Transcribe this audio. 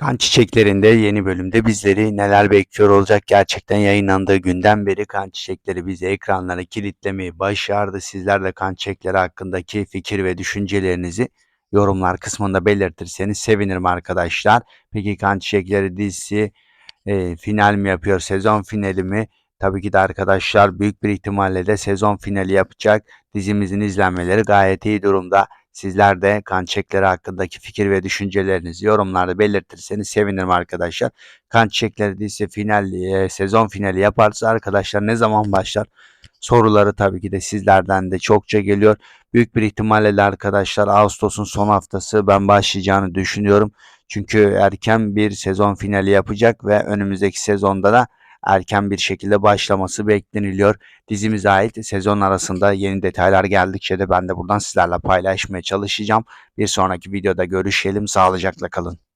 Kan Çiçekleri'nde yeni bölümde bizleri neler bekliyor olacak? Gerçekten yayınlandığı günden beri Kan Çiçekleri bizi ekranlara kilitlemeyi başardı. Sizler de Kan Çiçekleri hakkındaki fikir ve düşüncelerinizi yorumlar kısmında belirtirseniz sevinirim arkadaşlar. Peki Kan Çiçekleri dizisi e, final mi yapıyor, sezon finali mi? Tabii ki de arkadaşlar büyük bir ihtimalle de sezon finali yapacak. Dizimizin izlenmeleri gayet iyi durumda. Sizler de kan çiçekleri hakkındaki fikir ve düşüncelerinizi yorumlarda belirtirseniz sevinirim arkadaşlar. Kan çiçekleri dizisi final, e, sezon finali yaparsa arkadaşlar ne zaman başlar? Soruları tabii ki de sizlerden de çokça geliyor. Büyük bir ihtimalle de arkadaşlar Ağustos'un son haftası ben başlayacağını düşünüyorum. Çünkü erken bir sezon finali yapacak ve önümüzdeki sezonda da erken bir şekilde başlaması bekleniliyor. Dizimize ait sezon arasında yeni detaylar geldikçe de ben de buradan sizlerle paylaşmaya çalışacağım. Bir sonraki videoda görüşelim. Sağlıcakla kalın.